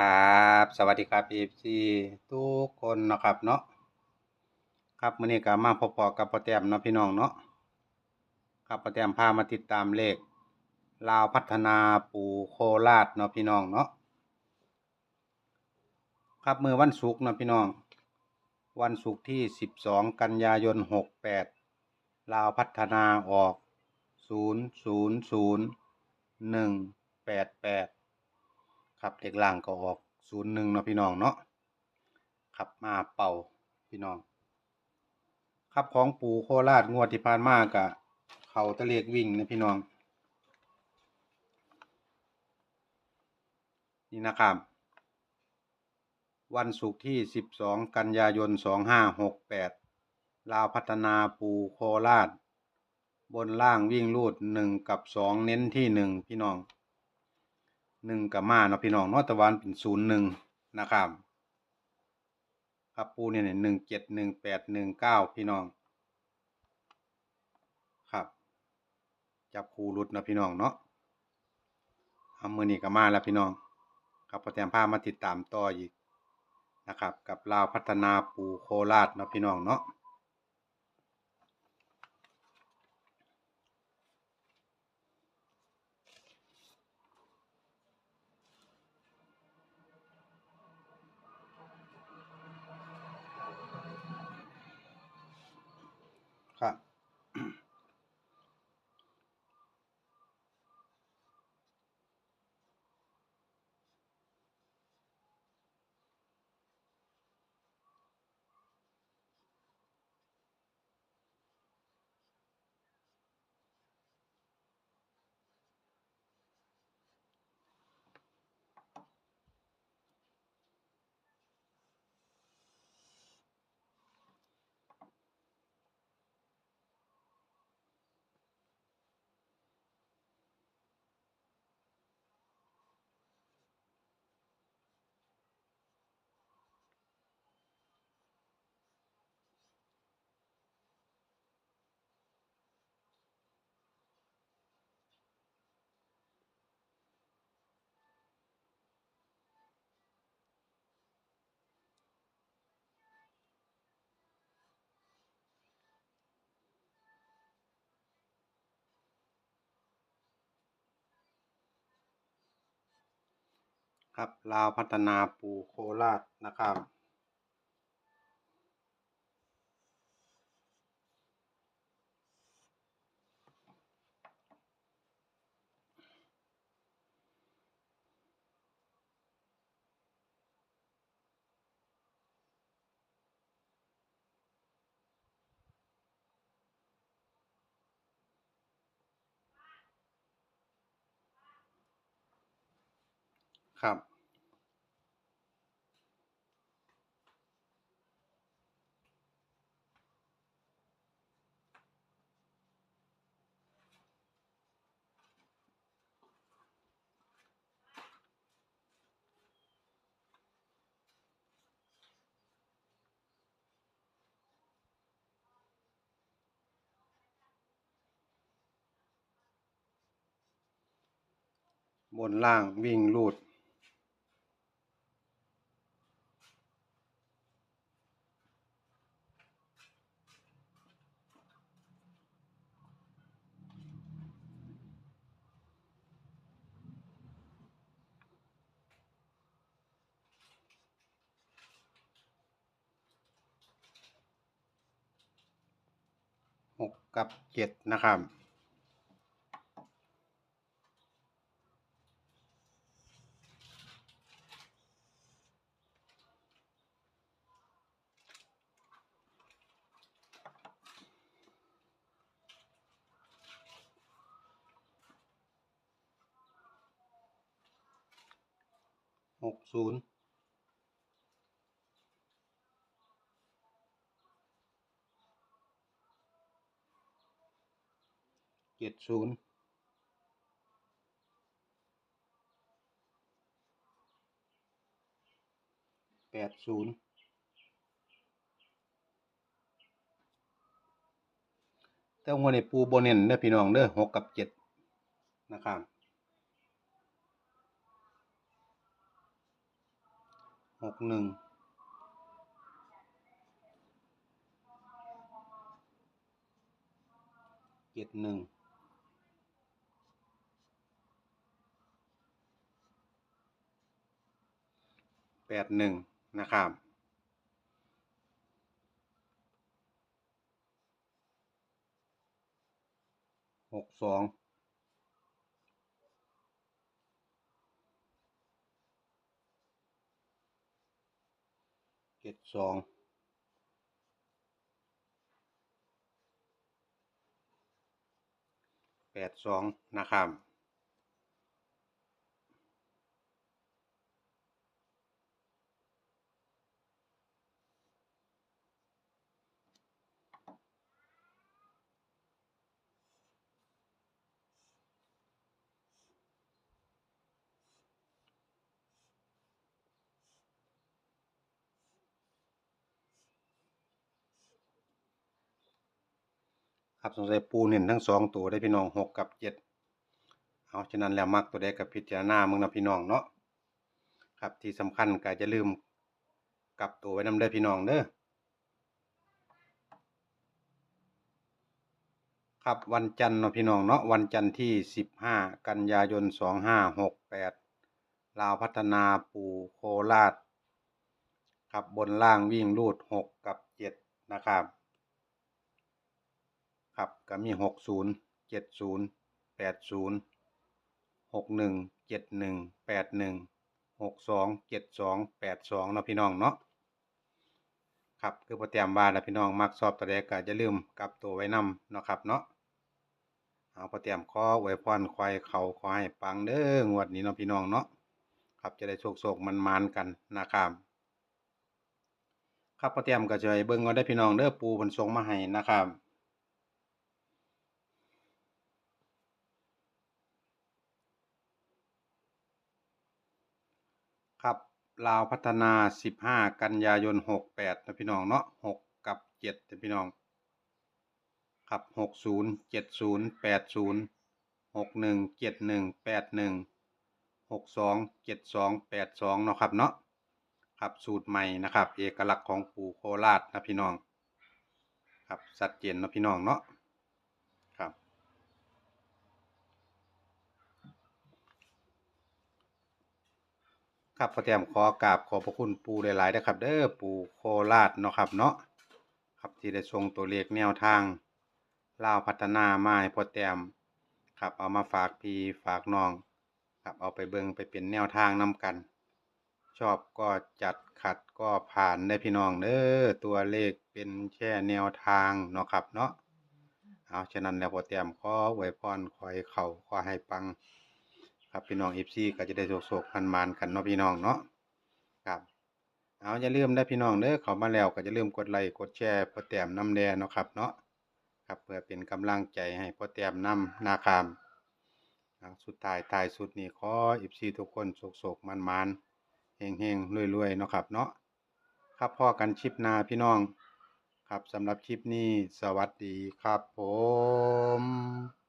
ครับสวัสดีครับ FC ทุกคนนะครับเนาะครับมื้อนี้ก็มาพบๆกับพ่อแตมเนาะพี่น้องเนาะครับพ่อแตมพามาติดตามเลขลาวพัฒนาปูโคราชเนาะพี่น้องเนาะครับมื้อวันศุกร์เนาะพี่น้อง วันศุกร์ที่12กันยายน68ลาวพัฒนาออก000188 ครับเลขล่างก็ออกศูนย์หนึ่งเนาะพี่น้องเนาะครับมาเป่าพี่น้อง ครับของปู่โคราชงวดที่ผ่านมากะเขาตะเลกวิ่งนะพี่น้อง นี่นะครับ วันศุกร์ที่สิบสองกันยายนสองห้าหกแปดลาวพัฒนาปูโคราช บนล่างวิ่งรูดหนึ่งกับสองเน้นที่หนึ่งพี่น้อง หนึ่งกับมาเนาะพี่น้องเนาะตะวันเป็นศูนย์หนึ่งนะครับครับปูเนี่ยหนึ่งเจ็ดหนึ่งแปดหนึ่งเก้าพี่น้อง ครับ จับคูรุดเนาะพี่น้องเนาะเอามือนี้ก็มาแล้วพี่น้องครับพอแตมพามาติดตามต่ออีกนะครับ กับลาวพัฒนาปูโคราชเนาะพี่น้องเนาะ ครับลาวพัฒนาปูโคราชนะครับ ครับ บนล่างวิ่งรูด หกกับเจ็ดนะครับ หกศูนย์เจ็ดศูนย์แปดศูนย์แต่วันนี้ปูโบเน้นเด้อพี่น้องเด้อหกกับเจ็ดนะครับ หกหนึ่งเจ็ดหนึ่งแปดหนึ่งนะครับหกสองเจ็ด สองแปดสองนะครับ ครับสงสัยปูเน้นทั้งสองตัวได้พี่น้องหกกับเจ็ดเอาฉะนั้นแล้วมักตัวใดกับพิจารณามึงนะพี่น้องเนาะครับที่สำคัญก็จะลืมกลับตัวไว้นำเด้พี่น้องเด้อครับวันจันทร์เนาะพี่น้องเนาะวันจันทร์ที่สิบห้ากันยายนสองห้าหกแปดลาวพัฒนาปูโคราชครับบนล่างวิ่งรูดหกกับเจ็ดนะครับ ครับก็มีหกศูนย์เจ็ดศูนย์แปดศูนย์หกหนึ่งเจ็ดหนึ่งแปดหนึ่งหกสองเจ็ดสองแปดสองเนาะพี่น้องเนาะครับคือโปรแกรมว่าแล้วพี่น้องมักสอบตัวแรกก็จะลืมกลับตัวไว้นำเนาะครับเนาะเอาโปรแกรมขอไว้พรควายเขาขอให้ปังเด้องวดนี้เนาะพี่น้องเนาะครับจะได้โชคโชคมันมานกันนะครับครับโปรแกรมก็จะให้เบิ่งก็ได้พี่น้องเด้อปูเพิ่นส่งมาให้นะครับ ครับ ลาวพัฒนา 15 กันยายน 68นะพี่น้องเนาะ6กับ7นะพี่น้อง ครับ 60 70 80 61 71 81 62 72 82เนาะครับเนาะครับสูตรใหม่นะครับ เอกลักษณ์ของปู่โคราชนะพี่น้อง ครับชัดเจนนะพี่น้องเนาะครับ ครับพอแต้มขอกราบขอบพระคุณปูหลายๆนะครับ เด้อปูโคราชเนาะครับเนาะครับที่ได้ส่งตัวเลขแนวทางลาวพัฒนามาให้พอแต้มครับเอามาฝากพี่ฝากน้องครับเอาไปเบิงไปเป็นแนวทางนำกัน ชอบก็จัดขัดก็ผ่านได้พี่น้องเด้อตัวเลขเป็นแค่แนวทางเนาะครับเนาะเอาฉะนั้นแล้วพอแต้มขอไว้พรคอยเข่าขอให้ปัง ครับพี่น้องเอฟซีก็จะได้โศกพันมานกันเนาะพี่น้องเนาะครับเอาอย่าลืมได้พี่น้องเด้อเขามาแล้วก็จะลืมกดไลค์กดแชร์พอแต้มน้ำแดงเนาะครับเนาะครับเพื่อเป็นกำลังใจให้พอแต้มน้ำนาคามสุดท้ายทายสุดนี้ขอเอฟซีทุกคนโศกๆมันมานๆเฮงๆรวยเนาะครับเนาะครับพ่อกันชิปนาพี่น้อง ครับสำหรับคลิปนี้สวัสดีครับผม